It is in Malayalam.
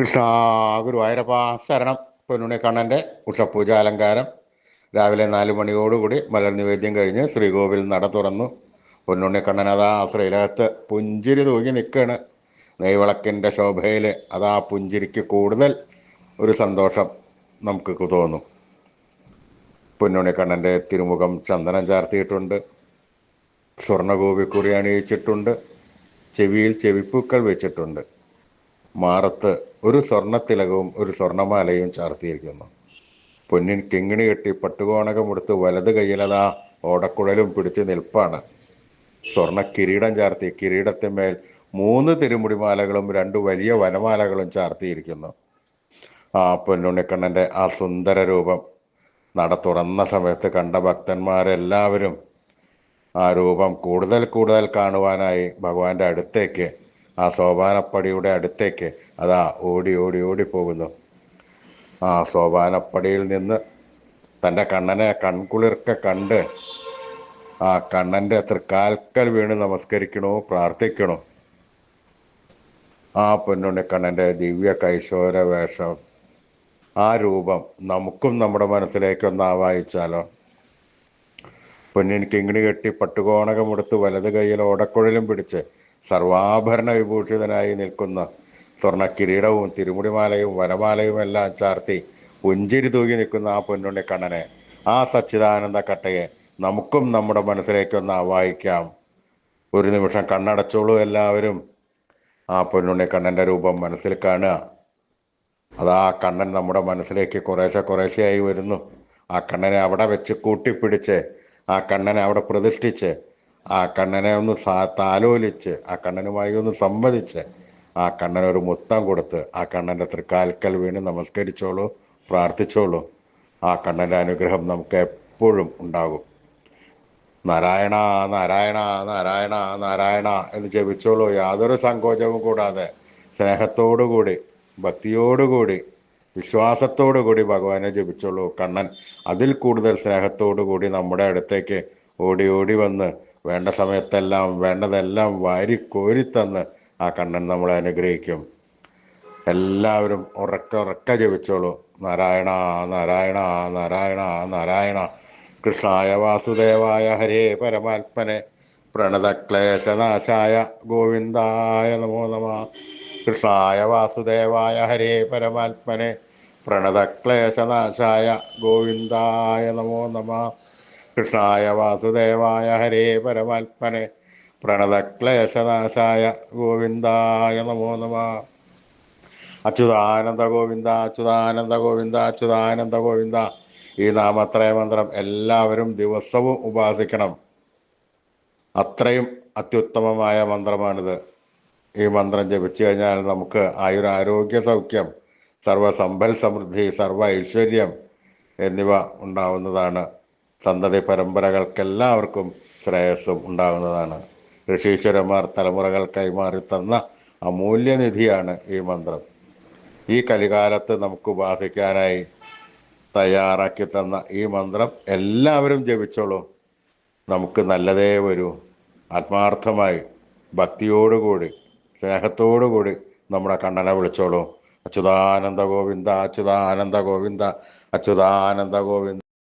കൃഷ്ണ ഗുരുവായൂരപ്പ ശരണം. പൊന്നുണ്ണി കണ്ണന്റെ ഉഷപൂജ അലങ്കാരം. രാവിലെ നാല് മണിയോടുകൂടി മലർ നിവേദ്യം കഴിഞ്ഞ് ശ്രീകോവിൽ നട തുറന്നു. പൊന്നുണ്ണി കണ്ണൻ അതാ ശ്രീലകത്ത് പുഞ്ചിരി തൂങ്ങി നിൽക്കുകയാണ് നെയ്വിളക്കിന്റെ ശോഭയിൽ അതാ പുഞ്ചിരിക്ക് കൂടുതൽ ഒരു സന്തോഷം നമുക്ക് തോന്നും. പൊന്നുണ്ണി കണ്ണന്റെ തിരുമുഖം ചന്ദനം ചാർത്തിയിട്ടുണ്ട്. സ്വർണഗോപിക്കുറി അണിയിച്ചിട്ടുണ്ട്. ചെവിയിൽ ചെവിപ്പൂക്കൾ വെച്ചിട്ടുണ്ട്. മാറത്ത് ഒരു സ്വർണത്തിലകവും ഒരു സ്വർണമാലയും ചാർത്തിയിരിക്കുന്നു. പൊന്നിൻ കിങ്ങിണി കെട്ടി പട്ടുകോണകമെടുത്ത് വലത് കയ്യിലതാ ഓടക്കുഴലും പിടിച്ച് നിൽപ്പാണ്. സ്വർണ കിരീടം ചാർത്തി കിരീടത്തിന്മേൽ മൂന്ന് തിരുമുടിമാലകളും രണ്ട് വലിയ വനമാലകളും ചാർത്തിയിരിക്കുന്നു. ആ പൊന്നുണ്ണിക്കണ്ണന്റെ ആ സുന്ദര രൂപം നട തുറന്ന സമയത്ത് കണ്ട ഭക്തന്മാരെല്ലാവരും ആ രൂപം കൂടുതൽ കൂടുതൽ കാണുവാനായി ഭഗവാന്റെ അടുത്തേക്ക് ആ സോപാനപ്പടിയുടെ അടുത്തേക്ക് അതാ ഓടി ഓടി ഓടി പോകുന്നു. ആ സോപാനപ്പടിയിൽ നിന്ന് തന്റെ കണ്ണനെ കൺകുളിർക്ക കണ്ട് ആ കണ്ണന്റെ തൃക്കാൽക്കൽ വീണ് നമസ്കരിക്കണോ പ്രാർത്ഥിക്കണോ? ആ പൊന്നുണ്ണി കണ്ണന്റെ ദിവ്യ കൈശോര വേഷം ആ രൂപം നമുക്കും നമ്മുടെ മനസ്സിലേക്കൊന്ന് ആവാഹിച്ചാലോ? പൊന്നിൻ കിങ്ങിണി കെട്ടി പട്ടുകോണകമെടുത്ത് വലത് കൈയിൽ ഓടക്കുഴലും പിടിച്ച് സർവാഭരണ വിഭൂഷിതനായി നിൽക്കുന്ന സ്വർണ കിരീടവും തിരുമുടിമാലയും വനമാലയും എല്ലാം ചാർത്തി പുഞ്ചിരി തൂകി നിൽക്കുന്ന ആ പൊന്നുണ്ണി കണ്ണനെ ആ സച്ചിദാനന്ദ കട്ടയെ നമുക്കും നമ്മുടെ മനസ്സിലേക്കൊന്ന് ആവാഹിക്കാം. ഒരു നിമിഷം കണ്ണടച്ചോളൂ എല്ലാവരും. ആ പൊന്നുണ്ണി കണ്ണന്റെ രൂപം മനസ്സിൽ കാണുക. അതാ കണ്ണൻ നമ്മുടെ മനസ്സിലേക്ക് കുറേശ്ശെ കുറേശ്ശെയായി വരുന്നു. ആ കണ്ണനെ അവിടെ വെച്ച് കൂട്ടിപ്പിടിച്ച് ആ കണ്ണനെ അവിടെ പ്രതിഷ്ഠിച്ച് ആ കണ്ണനെ ഒന്ന് താലോലിച്ച് ആ കണ്ണനുമായി ഒന്ന് സംവദിച്ച് ആ കണ്ണനൊരു മുത്തം കൊടുത്ത് ആ കണ്ണന്റെ തൃക്കാൽക്കൽ വീണ് നമസ്കരിച്ചോളൂ പ്രാർത്ഥിച്ചോളൂ. ആ കണ്ണന്റെ അനുഗ്രഹം നമുക്ക് എപ്പോഴും ഉണ്ടാകും. നാരായണ നാരായണ നാരായണ നാരായണ എന്ന് ജപിച്ചോളൂ. യാതൊരു സങ്കോചവും കൂടാതെ സ്നേഹത്തോടുകൂടി ഭക്തിയോടുകൂടി വിശ്വാസത്തോടുകൂടി ഭഗവാനെ ജപിച്ചോളൂ. കണ്ണൻ അതിൽ കൂടുതൽ സ്നേഹത്തോടുകൂടി നമ്മുടെ അടുത്തേക്ക് ഓടി ഓടി വന്ന് വേണ്ട സമയത്തെല്ലാം വേണ്ടതെല്ലാം വാരി കോരിത്തന്ന് ആ കണ്ണൻ നമ്മളെ അനുഗ്രഹിക്കും. എല്ലാവരും ഉറക്ക ഉറക്ക ജപിച്ചോളൂ. നാരായണ നാരായണ നാരായണ നാരായണ. കൃഷ്ണായ വാസുദേവായ ഹരേ പരമാത്മനെ. പ്രണതക്ലേശനാശായ ഗോവിന്ദായ നമോ നമ. കൃഷ്ണായ വാസുദേവായ ഹരേ പരമാത്മനെ. പ്രണതക്ലേശനാശായ ഗോവിന്ദായ നമോ നമ. കൃഷ്ണായ വാസുദേവായ ഹരേ പരമാത്മനെ പ്രണതക്ലേശനാശായ ഗോവിന്ദായ നമോ നമ. അച്യുതാനന്ദ ഗോവിന്ദ അച്യുതാനന്ദ ഗോവിന്ദ അച്യുതാനന്ദ ഗോവിന്ദ. ഈ നാമത്രയ മന്ത്രം എല്ലാവരും ദിവസവും ഉപാസിക്കണം. അത്രയും അത്യുത്തമമായ മന്ത്രമാണിത്. ഈ മന്ത്രം ജപിച്ചു കഴിഞ്ഞാൽ നമുക്ക് ആയുരാരോഗ്യ സൗഖ്യം സർവസമ്പൽ സമൃദ്ധി സർവ ഐശ്വര്യം എന്നിവ ഉണ്ടാവുന്നതാണ്. സന്തതി പരമ്പരകൾക്കെല്ലാവർക്കും ശ്രേയസ്സും ഉണ്ടാകുന്നതാണ്. ഋഷീശ്വരന്മാർ തലമുറകൾ കൈമാറി തന്ന അമൂല്യനിധിയാണ് ഈ മന്ത്രം. ഈ കലികാലത്ത് നമുക്ക് ഉപാസിക്കാനായി തയ്യാറാക്കി തന്ന ഈ മന്ത്രം എല്ലാവരും ജപിച്ചോളൂ. നമുക്ക് നല്ലതേ വരൂ. ആത്മാർത്ഥമായി ഭക്തിയോടുകൂടി സ്നേഹത്തോടുകൂടി നമ്മുടെ കണ്ണനെ വിളിച്ചോളൂ. അച്യുതാനന്ദ ഗോവിന്ദ അച്യുതാനന്ദ ഗോവിന്ദ അച്യുതാനന്ദ ഗോവിന്ദ.